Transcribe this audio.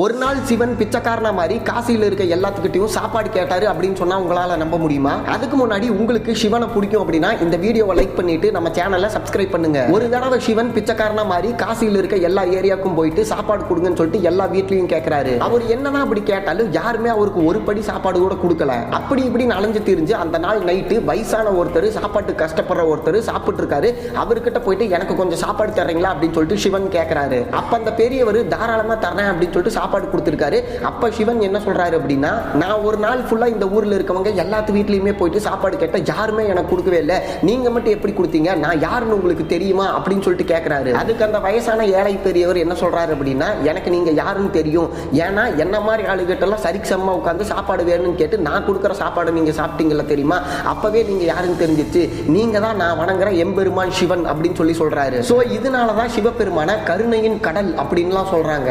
ஒரு நாள் சிவன் பிச்சைக்காரனா மாதிரி காசியில் இருக்க எல்லாத்துக்கிட்டையும் சாப்பாடு கேட்டாரு அப்படின்னு சொன்னா உங்களால நம்ப முடியுமா? அதுக்கு முன்னாடி உங்களுக்கு சிவனை பிடிக்கும் அப்படின்னா இந்த வீடியோவை லைக் பண்ணிட்டு நம்ம சேனலை சப்ஸ்கிரைப் பண்ணுங்க. ஒரு தடவை சிவன் பிச்சைக்காரனா மாதிரி காசியில் இருக்க எல்லா ஏரியாவுக்கும் போயிட்டு சாப்பாடு கொடுங்கன்னு சொல்லிட்டு எல்லா வீட்லயும் கேட்கிறாரு அவர் என்னதான் அப்படி கேட்டாலும் யாருமே அவருக்கு ஒரு படி சாப்பாடு கூட கொடுக்கல. அப்படி இப்படின்னு அலைஞ்சு திரிஞ்சு அந்த நாள் நைட்டு வயசான ஒருத்தர் சாப்பாட்டு கஷ்டப்படுற ஒருத்தர் சாப்பிட்டு இருக்காரு அவர்கிட்ட போயிட்டு எனக்கு கொஞ்சம் சாப்பாடு தர்றீங்களா? அப்படின்னு சொல்லிட்டு சிவன் கேட்கிறாரு அப்ப அந்த பெரியவர் தாராளமா தரேன் அப்படின்னு சொல்லிட்டு சாப்பாடு கொடுத்துருக்காரு. அப்ப சிவன் என்ன சொல்றாரு அப்படின்னா நான் ஒரு நாள் ஃபுல்லா இந்த ஊர்ல இருக்கவங்க எல்லாத்து வீட்லயுமே போயிட்டு சாப்பாடு கேட்ட யாருமே எனக்கு கொடுக்கவே இல்லை. நீங்க மட்டும் எப்படி கொடுத்தீங்க? நான் யாருன்னு உங்களுக்கு தெரியுமா? அப்படின்னு சொல்லிட்டு கேட்கிறாரு அதுக்கு அந்த வயசான ஏழை பெரியவர் என்ன சொல்றாரு அப்படின்னா எனக்கு நீங்க யாருன்னு தெரியும். ஏன்னா என்ன மாதிரி ஆளுகிட்ட எல்லாம் சரிசமமா உட்காந்து சாப்பாடு வேணும்னு கேட்டு நான் கொடுக்குற சாப்பாடு நீங்க சாப்பிட்டீங்களா தெரியுமா? அப்பவே நீங்க யாருன்னு தெரிஞ்சிச்சு நீங்க தான் நான் வணங்குற எம்பெருமான் சிவன் அப்படின்னு சொல்லி சொல்றாரு. சோ இதனாலதான் சிவபெருமான கருணையின் கடல் அப்படின்லாம் சொல்றாங்க.